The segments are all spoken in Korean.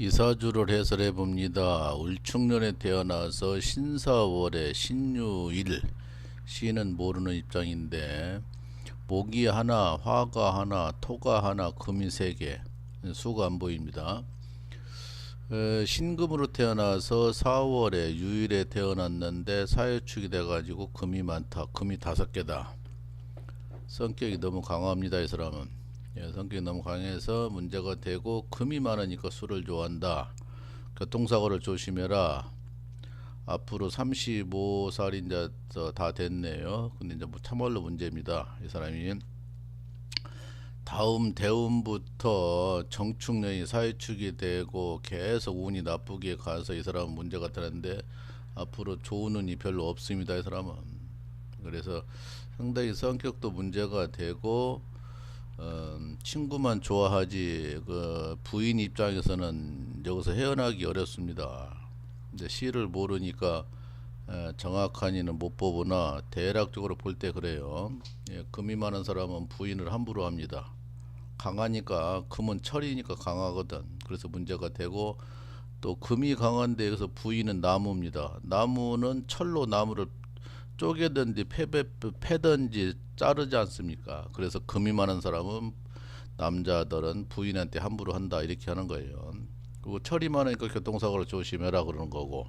이사주를 해설해 봅니다. 울충년에 태어나서 신사월에 신유일 시는 모르는 입장인데 목이 하나, 화가 하나, 토가 하나, 금이 세 개. 수가 안 보입니다. 에, 신금으로 태어나서 4월에 유일에 태어났는데 사회축이 돼가지고 금이 많다. 금이 다섯 개다. 성격이 너무 강합니다. 이 사람은. 예, 성격이 너무 강해서 문제가 되고 금이 많으니까 술을 좋아한다. 교통사고를 조심해라. 앞으로 35살이 이제 저다 됐네요. 근데 이제 뭐 참말로 문제입니다. 이 사람이 다음 대운부터 정축년이 사회축이 되고 계속 운이 나쁘게 가서 이 사람은 문제가 되는데 앞으로 좋은 운이 별로 없습니다. 이 사람은 그래서 상당히 성격도 문제가 되고 어, 친구만 좋아하지 그 부인 입장에서는 여기서 헤어나기 어렵습니다. 이제 시를 모르니까 에, 정확한 이는 못 보거나 대략적으로 볼 때 그래요. 예, 금이 많은 사람은 부인을 함부로 합니다. 강하니까 금은 철이니까 강하거든. 그래서 문제가 되고 또 금이 강한데 여기서 부인은 나무입니다. 나무는 철로 나무를 쪼개든지 패배, 패든지 자르지 않습니까? 그래서 금이 많은 사람은 남자들은 부인한테 함부로 한다 이렇게 하는 거예요. 그리고 철이 많으니까 교통사고를 조심해라 그러는 거고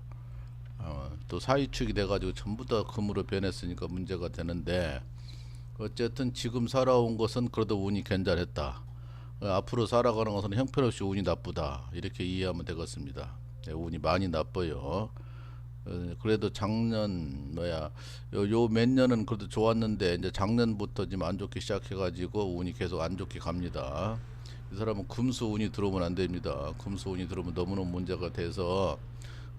어, 또 사이축이 돼가지고 전부 다 금으로 변했으니까 문제가 되는데 어쨌든 지금 살아온 것은 그래도 운이 괜찮았다. 어, 앞으로 살아가는 것은 형편없이 운이 나쁘다 이렇게 이해하면 되겠습니다. 네, 운이 많이 나빠요. 어, 그래도 작년 뭐야 요 몇 년은 그래도 좋았는데 이제 작년부터 지금 안 좋게 시작해가지고 운이 계속 안 좋게 갑니다. 이 사람은 금수 운이 들어오면 안 됩니다. 금수 운이 들어오면 너무너무 문제가 돼서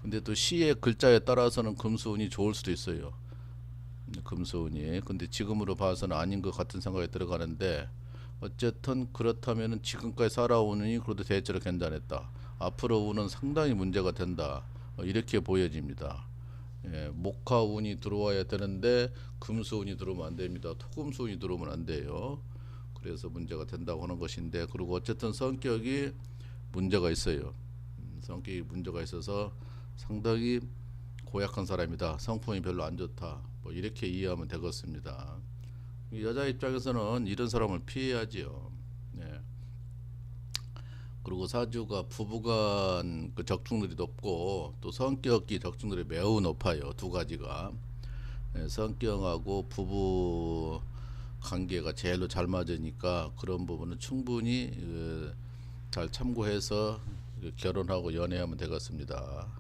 근데 또 시의 글자에 따라서는 금수 운이 좋을 수도 있어요. 금수 운이 근데 지금으로 봐서는 아닌 것 같은 생각이 들어가는데 어쨌든 그렇다면은 지금까지 살아오는 이 그래도 대체로 괜찮았다 앞으로 운은 상당히 문제가 된다 어, 이렇게 보여집니다 예, 목화운이 들어와야 되는데 금수운이 들어오면 안 됩니다 토금수운이 들어오면 안 돼요 그래서 문제가 된다고 하는 것인데 그리고 어쨌든 성격이 문제가 있어요 음, 성격이 문제가 있어서 상당히 고약한 사람이다. 성품이 별로 안 좋다. 뭐 이렇게 이해하면 되겠습니다. 이 여자 입장에서는 이런 사람을 피해야지요. 네. 그리고 사주가 부부간 그 적중률이 높고 또 성격이 적중률이 매우 높아요. 두 가지가 네, 성격하고 부부 관계가 제일로 잘 맞으니까 그런 부분은 충분히 그, 잘 참고해서 그 결혼하고 연애하면 되겠습니다.